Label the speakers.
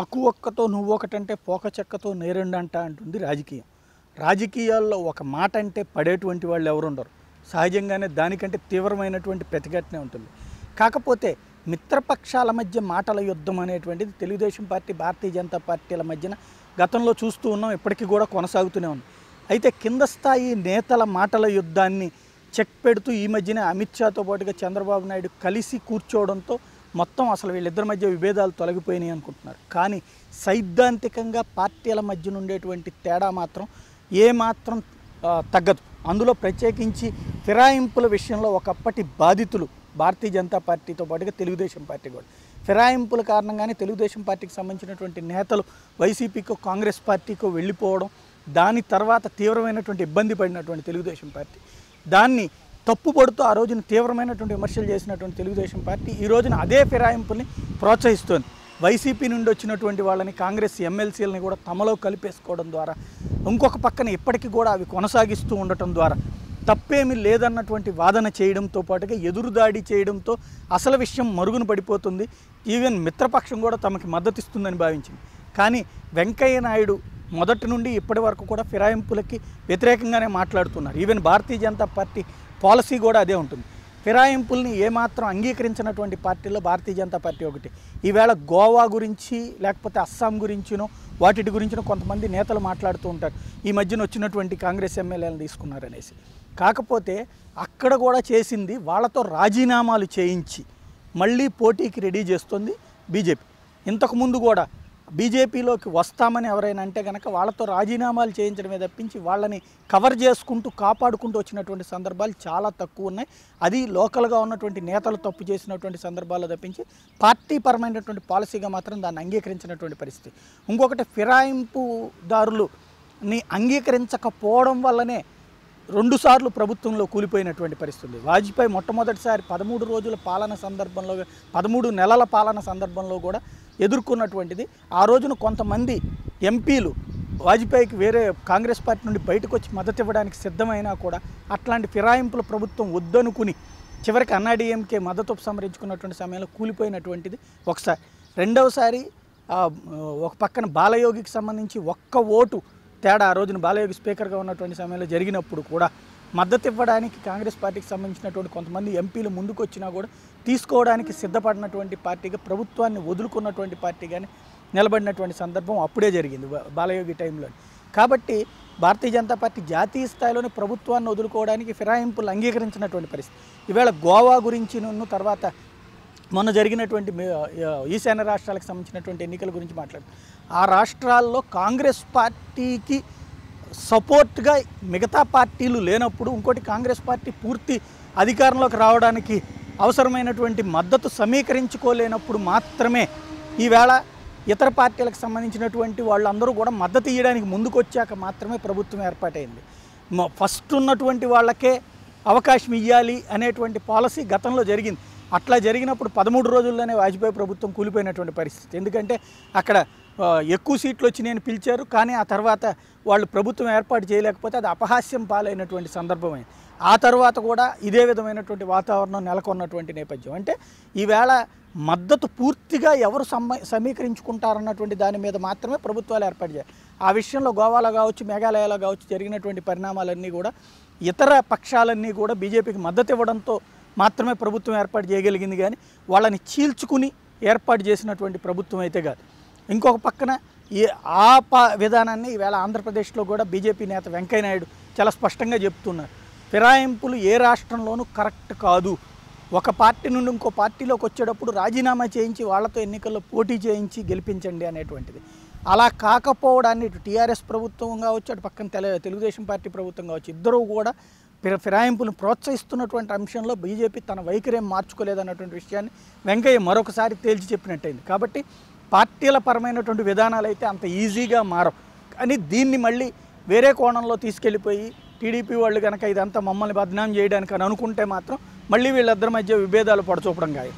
Speaker 1: ఆకు ఒక్కతో నువ్వు ఒకటంటే పోక చెక్కతో నేరెండంట అంటుంది రాజకీయం. రాజకీయాల్లో ఒక మాట అంటే పడేటువంటి వాళ్ళు ఎవరుండరు. సహజంగానే దానికంటే తీవ్రమైనటువంటి ప్రతిఘటనే ఉంటుంది. కాకపోతే మిత్రపక్షాల మధ్య మాటల యుద్ధం అనేటువంటిది తెలుగుదేశం పార్టీ భారతీయ జనతా పార్టీల మధ్యన గతంలో చూస్తూ ఉన్నాం ఇప్పటికీ కూడా కొనసాగుతూనే ఉంది. అయితే కింద స్థాయి నేతల మాటల యుద్ధాన్ని చెక్ పెడుతూ ఈ మధ్యనే అమిత్ షాతో పాటుగా చంద్రబాబు నాయుడు కలిసి కూర్చోవడంతో మొత్తం అసలు వీళ్ళిద్దరి మధ్య విభేదాలు తొలగిపోయినాయి అనుకుంటున్నారు. కానీ సైద్ధాంతికంగా పార్టీల మధ్య ఉండేటువంటి తేడా మాత్రం ఏమాత్రం తగ్గదు. అందులో ప్రత్యేకించి ఫిరాయింపుల విషయంలో ఒకప్పటి బాధితులు భారతీయ జనతా పార్టీతో పాటుగా తెలుగుదేశం పార్టీ కూడా. ఫిరాయింపుల కారణంగానే తెలుగుదేశం పార్టీకి సంబంధించినటువంటి నేతలు వైసీపీకో కాంగ్రెస్ పార్టీకో వెళ్ళిపోవడం దాని తర్వాత తీవ్రమైనటువంటి ఇబ్బంది పడినటువంటి తెలుగుదేశం పార్టీ. దాన్ని తప్పుపడుతూ ఆ రోజున తీవ్రమైనటువంటి విమర్శలు చేసినటువంటి తెలుగుదేశం పార్టీ ఈ రోజున అదే ఫిరాయింపుల్ని ప్రోత్సహిస్తోంది. వైసీపీ నుండి వచ్చినటువంటి వాళ్ళని కాంగ్రెస్ ఎమ్మెల్సీలని కూడా తమలో కలిపేసుకోవడం ద్వారా ఇంకొక పక్కన ఇప్పటికీ కూడా అవి కొనసాగిస్తూ ఉండటం ద్వారా తప్పేమీ లేదన్నటువంటి వాదన చేయడంతో పాటుగా ఎదురుదాడి చేయడంతో అసలు విషయం మరుగున పడిపోతుంది. ఈవెన్ మిత్రపక్షం కూడా తమకి మద్దతిస్తుందని భావించింది. కానీ వెంకయ్య నాయుడు మొదటి నుండి ఇప్పటి వరకు కూడా ఫిరాయింపులకి వ్యతిరేకంగానే మాట్లాడుతున్నారు. Even Bharatiya Janata party policy కూడా అదే ఉంటుంది. ఫిరాయింపుల్ని ఏమాత్రం అంగీకరించినటువంటి పార్టీలో భారతీయ జనతా పార్టీ ఒకటి. ఈవేళ గోవా గురించి లేకపోతే అస్సాం గురించినో వాటి గురించినో కొంతమంది నేతలు మాట్లాడుతూ ఉంటారు. ఈ మధ్యన వచ్చినటువంటి కాంగ్రెస్ ఎమ్మెల్యేలను తీసుకున్నారనేసి. కాకపోతే అక్కడ కూడా చేసింది వాళ్ళతో రాజీనామాలు చేయించి మళ్ళీ పోటీకి రెడీ చేస్తుంది బీజేపీ. ఇంతకుముందు కూడా బీజేపీలోకి వస్తామని ఎవరైనా అంటే కనుక వాళ్ళతో రాజీనామాలు చేయించడమే తప్పించి వాళ్ళని కవర్ చేసుకుంటూ కాపాడుకుంటూ వచ్చినటువంటి సందర్భాలు చాలా తక్కువ ఉన్నాయి. అది లోకల్గా ఉన్నటువంటి నేతలు తప్పు చేసినటువంటి సందర్భాలు తప్పించి పార్టీ పరమైనటువంటి పాలసీగా మాత్రం దాన్ని అంగీకరించినటువంటి పరిస్థితి. ఇంకొకటి ఫిరాయింపుదారులుని అంగీకరించకపోవడం వల్లనే రెండుసార్లు ప్రభుత్వంలో కూలిపోయినటువంటి పరిస్థితి వాజ్పేయి మొట్టమొదటిసారి పదమూడు రోజుల పాలన సందర్భంలో పదమూడు నెలల పాలన సందర్భంలో కూడా ఎదుర్కొన్నటువంటిది. ఆ రోజున కొంతమంది ఎంపీలు వాజ్పేయికి వేరే కాంగ్రెస్ పార్టీ నుండి బయటకు వచ్చి మద్దతు ఇవ్వడానికి సిద్ధమైనా కూడా అట్లాంటి ఫిరాయింపుల ప్రభుత్వం వద్దనుకుని చివరికి అన్నాడీఎంకే మద్దతు ఉపసంహరించుకున్నటువంటి సమయంలో కూలిపోయినటువంటిది ఒకసారి. రెండవసారి ఒక పక్కన బాలయోగికి సంబంధించి ఒక్క ఓటు తేడా ఆ రోజున బాలయోగి స్పీకర్గా ఉన్నటువంటి సమయంలో జరిగినప్పుడు కూడా మద్దతు ఇవ్వడానికి కాంగ్రెస్ పార్టీకి సంబంధించినటువంటి కొంతమంది ఎంపీలు ముందుకు వచ్చినా కూడా తీసుకోవడానికి సిద్ధపడినటువంటి పార్టీగా ప్రభుత్వాన్ని వదులుకున్నటువంటి పార్టీగానే నిలబడినటువంటి సందర్భం అప్పుడే జరిగింది బాలయోగి టైంలో. కాబట్టి భారతీయ జనతా పార్టీ జాతీయ స్థాయిలోనే ప్రభుత్వాన్ని వదులుకోవడానికి ఫిరాయింపులు అంగీకరించినటువంటి పరిస్థితి. ఈవేళ గోవా గురించి నన్ను తర్వాత మొన్న జరిగినటువంటి ఈశాన్య రాష్ట్రాలకు సంబంధించినటువంటి ఎన్నికల గురించి మాట్లాడు ఆ రాష్ట్రాల్లో కాంగ్రెస్ పార్టీకి సపోర్ట్గా మిగతా పార్టీలు లేనప్పుడు ఇంకోటి కాంగ్రెస్ పార్టీ పూర్తి అధికారంలోకి రావడానికి అవసరమైనటువంటి మద్దతు సమీకరించుకోలేనప్పుడు మాత్రమే ఈవేళ ఇతర పార్టీలకు సంబంధించినటువంటి వాళ్ళందరూ కూడా మద్దతు ఇవ్వడానికి ముందుకొచ్చాక మాత్రమే ప్రభుత్వం ఏర్పాటైంది. మ- ఫస్ట్ ఉన్నటువంటి వాళ్ళకే అవకాశం ఇవ్వాలి అనేటువంటి పాలసీ గతంలో జరిగింది. అట్లా జరిగినప్పుడు పదమూడు రోజుల్లోనే వాజ్పేయి ప్రభుత్వం కూలిపోయినటువంటి పరిస్థితి. ఎందుకంటే అక్కడ ఎక్కువ సీట్లు వచ్చి నేను పిలిచారు కానీ ఆ తర్వాత వాళ్ళు ప్రభుత్వం ఏర్పాటు చేయలేకపోతే అది అపహాస్యం పాలైనటువంటి సందర్భమైంది. ఆ తర్వాత కూడా ఇదే విధమైనటువంటి వాతావరణం నెలకొన్నటువంటి నేపథ్యం. అంటే ఈవేళ మద్దతు పూర్తిగా ఎవరు సమ్మ సమీకరించుకుంటారన్నటువంటి దాని మీద మాత్రమే ప్రభుత్వాలు ఏర్పాటు చేయాలి. ఆ విషయంలో గోవాలో కావచ్చు మేఘాలయలో కావచ్చు జరిగినటువంటి పరిణామాలన్నీ కూడా ఇతర పక్షాలన్నీ కూడా బీజేపీకి మద్దతు ఇవ్వడంతో మాత్రమే ప్రభుత్వం ఏర్పాటు చేయగలిగింది కానీ వాళ్ళని చీల్చుకుని ఏర్పాటు చేసినటువంటి ప్రభుత్వం అయితే కాదు. ఇంకొక పక్కన ఈ ఆ పా విధానాన్ని ఈవేళ ఆంధ్రప్రదేశ్లో కూడా బీజేపీ నేత వెంకయ్య నాయుడు చాలా స్పష్టంగా చెప్తున్నారు. ఫిరాయింపులు ఏ రాష్ట్రంలోనూ కరెక్ట్ కాదు. ఒక పార్టీ నుండి ఇంకో పార్టీలోకి వచ్చేటప్పుడు రాజీనామా చేయించి వాళ్ళతో ఎన్నికల్లో పోటీ చేయించి గెలిపించండి అనేటువంటిది. అలా కాకపోవడాన్ని ఇటు టీఆర్ఎస్ ప్రభుత్వం కావచ్చు అటు పక్కన తెల తెలుగుదేశం పార్టీ ప్రభుత్వం కావచ్చు ఇద్దరూ కూడా ఫిరాయింపులను ప్రోత్సహిస్తున్నటువంటి అంశంలో బీజేపీ తన వైఖరేం మార్చుకోలేదన్నటువంటి విషయాన్ని వెంకయ్య మరొకసారి తేల్చి చెప్పినట్టయింది. కాబట్టి పార్టీల పరమైనటువంటి విధానాలు అయితే అంత ఈజీగా మారవు. కానీ దీన్ని మళ్ళీ వేరే కోణంలో తీసుకెళ్ళిపోయి టీడీపీ వాళ్ళు కనుక ఇదంతా మమ్మల్ని బదనాం చేయడానికి అని అనుకుంటే మాత్రం మళ్ళీ వీళ్ళిద్దరి మధ్య విభేదాలు పడచూపడం ఖాయం.